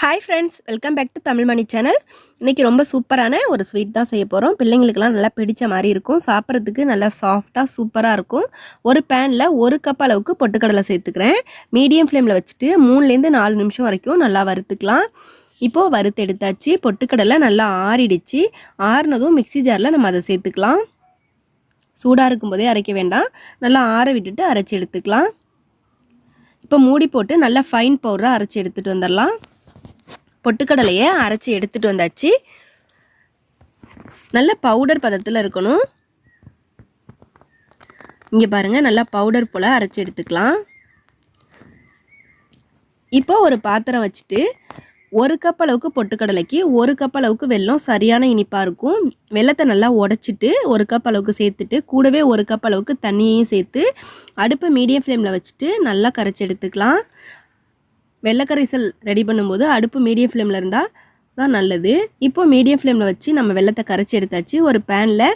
Hi friends welcome back to Tamil Mani channel இன்றைக்கி ரொம்ப சூப்பரான ஒரு ஸ்வீட் தான் செய்ய போகிறோம் பிள்ளைங்களுக்கெல்லாம் நல்லா பிடிச்ச மாதிரி இருக்கும். சாப்பிட்றதுக்கு நல்லா சாஃப்டாக சூப்பராக இருக்கும். ஒரு பேனில் ஒரு கப் அளவுக்கு பொட்டுக்கடலை சேர்த்துக்கிறேன். மீடியம் ஃப்ளேமில் வச்சுட்டு மூணுலேருந்து நாலு நிமிஷம் வரைக்கும் நல்லா வறுத்துக்கலாம். இப்போது வறுத்து எடுத்தாச்சு. பொட்டுக்கடலை நல்லா ஆறிடுச்சு. ஆறினதும் மிக்சி ஜாரில் நம்ம அதை சேர்த்துக்கலாம். சூடாக இருக்கும்போதே அரைக்க வேண்டாம். நல்லா ஆற விட்டுட்டு அரைச்சி எடுத்துக்கலாம். இப்போ மூடி போட்டு நல்லா ஃபைன் பவுடராக அரைச்சி எடுத்துகிட்டு வந்துடலாம். பொட்டுக்கடலையை அரைச்சி எடுத்துகிட்டு வந்தாச்சு. நல்ல பவுடர் பதத்தில் இருக்கணும். இங்கே பாருங்கள் நல்லா பவுடர் போல் அரைச்சி எடுத்துக்கலாம். இப்போ ஒரு பாத்திரம் வச்சுட்டு ஒரு கப் அளவுக்கு பொட்டுக்கடலைக்கு ஒரு கப் அளவுக்கு வெல்லம் சரியான இனிப்பாக இருக்கும். வெள்ளத்தை நல்லா உடச்சிட்டு ஒரு கப் அளவுக்கு சேர்த்துட்டு கூடவே ஒரு கப் அளவுக்கு தண்ணியையும் சேர்த்து அடுப்பை மீடியம் ஃப்ளேமில் வச்சுட்டு நல்லா கரைச்சி எடுத்துக்கலாம். வெள்ளைக்கரைசல் ரெடி பண்ணும்போது அடுப்பு மீடியம் ஃப்ளேமில் இருந்தால் தான் நல்லது. இப்போ மீடியம் ஃப்ளேமில் வச்சு நம்ம வெள்ளத்தை கரைச்சி எடுத்தாச்சு. ஒரு பேனில்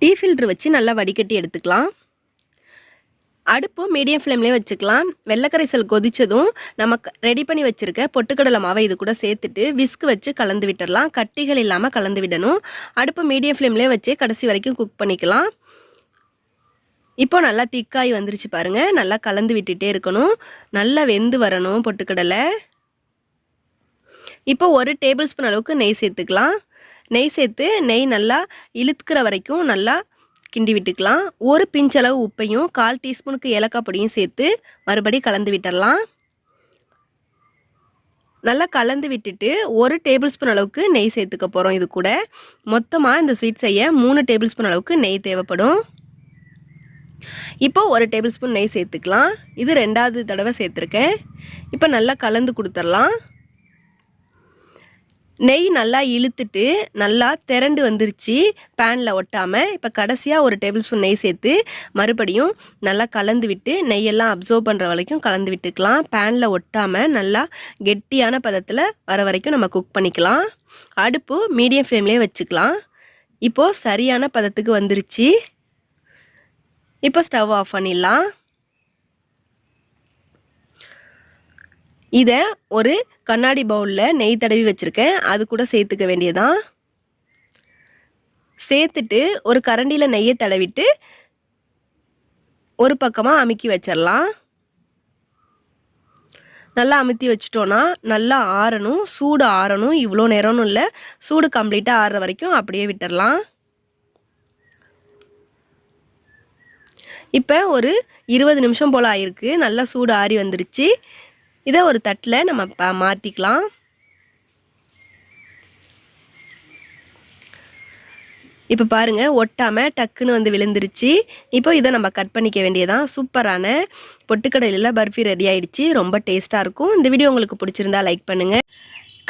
டீ ஃபில்ட்ரு வச்சு நல்லா வடிகட்டி எடுத்துக்கலாம். அடுப்பு மீடியம் ஃப்ளேம்லேயே வச்சுக்கலாம். வெள்ளைக்கரைசல் கொதித்ததும் நம்ம ரெடி பண்ணி வச்சுருக்க பொட்டுக்கடலை மாவை இது கூட சேர்த்துட்டு விஸ்க் வச்சு கலந்து விட்டுடலாம் கட்டிகள் இல்லாமல் கலந்து விடணும். அடுப்பு மீடியம் ஃப்ளேம்லேயே வச்சு கடைசி வரைக்கும் குக் பண்ணிக்கலாம். இப்போ நல்லா திக்காய் வந்துருச்சு பாருங்கள் நல்லா கலந்து விட்டுட்டே இருக்கணும். நல்லா வெந்து வரணும் பொட்டுக்கடலை. இப்போ ஒரு டேபிள் ஸ்பூன் அளவுக்கு நெய் சேர்த்துக்கலாம். நெய் சேர்த்து நெய் நல்லா இழுத்துக்கிற வரைக்கும் நல்லா கிண்டி விட்டுக்கலாம். ஒரு பிஞ்சளவு உப்பையும் கால் டீஸ்பூனுக்கு ஏலக்காய் பொடியும் சேர்த்து மறுபடி கலந்து விட்டுடலாம் நல்லா கலந்து விட்டுட்டு ஒரு டேபிள் ஸ்பூன் அளவுக்கு நெய் சேர்த்துக்க போகிறோம் இது கூட. மொத்தமாக இந்த ஸ்வீட் செய்ய மூணு டேபிள் ஸ்பூன் அளவுக்கு நெய் தேவைப்படும். இப்போ ஒரு டேபிள் ஸ்பூன் நெய் சேர்த்துக்கலாம். இது ரெண்டாவது தடவை சேர்த்துருக்கேன். இப்போ நல்லா கலந்து கொடுத்துடலாம். நெய் நல்லா இழுத்துட்டு நல்லா திரண்டு வந்துருச்சு. பேனில் ஒட்டாமல் இப்போ கடைசியாக ஒரு டேபிள் ஸ்பூன் நெய் சேர்த்து மறுபடியும் நல்லா கலந்து விட்டு நெய்யெல்லாம் அப்சர்வ் பண்ணுற வரைக்கும் கலந்து விட்டுக்கலாம். பேனில் ஒட்டாமல் நல்லா கெட்டியான பதத்தில் வர வரைக்கும் நம்ம குக் பண்ணிக்கலாம். அடுப்பு மீடியம் ஃப்ளேம்லேயே வச்சுக்கலாம். இப்போது சரியான பதத்துக்கு வந்துருச்சு. இப்போ ஸ்டவ் ஆஃப் பண்ணிடலாம். இதை ஒரு கண்ணாடி பவுலில் நெய் தடவி வச்சுருக்கேன். அது கூட சேர்த்துக்க வேண்டியதான் சேர்த்துட்டு ஒரு கரண்டியில் நெய்யை தடவிட்டு ஒரு பக்கமாக அமுக்கி வச்சிடலாம். நல்லா அமுத்தி வச்சிட்டோன்னா நல்லா ஆறணும். சூடு ஆறணும். இவ்வளோ நேரம்னு இல்லை. சூடு கம்ப்ளீட்டாக ஆறுற வரைக்கும் அப்படியே விட்டுடலாம். இப்போ ஒரு இருபது நிமிஷம் போல் ஆயிருக்கு. நல்லா சூடு ஆறி வந்துருச்சு. இதை ஒரு தட்டில் நம்ம ப மாற்றிக்கலாம் இப்போ பாருங்கள் ஒட்டாமல் டக்குன்னு வந்து விழுந்துருச்சு. இப்போ இதை நம்ம கட் பண்ணிக்க வேண்டியதான் சூப்பரான பொட்டுக்கடலையில் பர்ஃபி ரெடி ஆகிடுச்சு ரொம்ப டேஸ்ட்டாக இருக்கும். இந்த வீடியோ உங்களுக்கு பிடிச்சிருந்தா லைக் பண்ணுங்கள்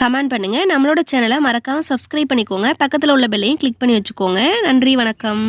கமெண்ட் பண்ணுங்கள் நம்மளோட சேனலை மறக்காமல் சப்ஸ்கிரைப் பண்ணிக்கோங்க. பக்கத்தில் உள்ள பெல்லையும் கிளிக் பண்ணி வச்சுக்கோங்க. நன்றி வணக்கம்.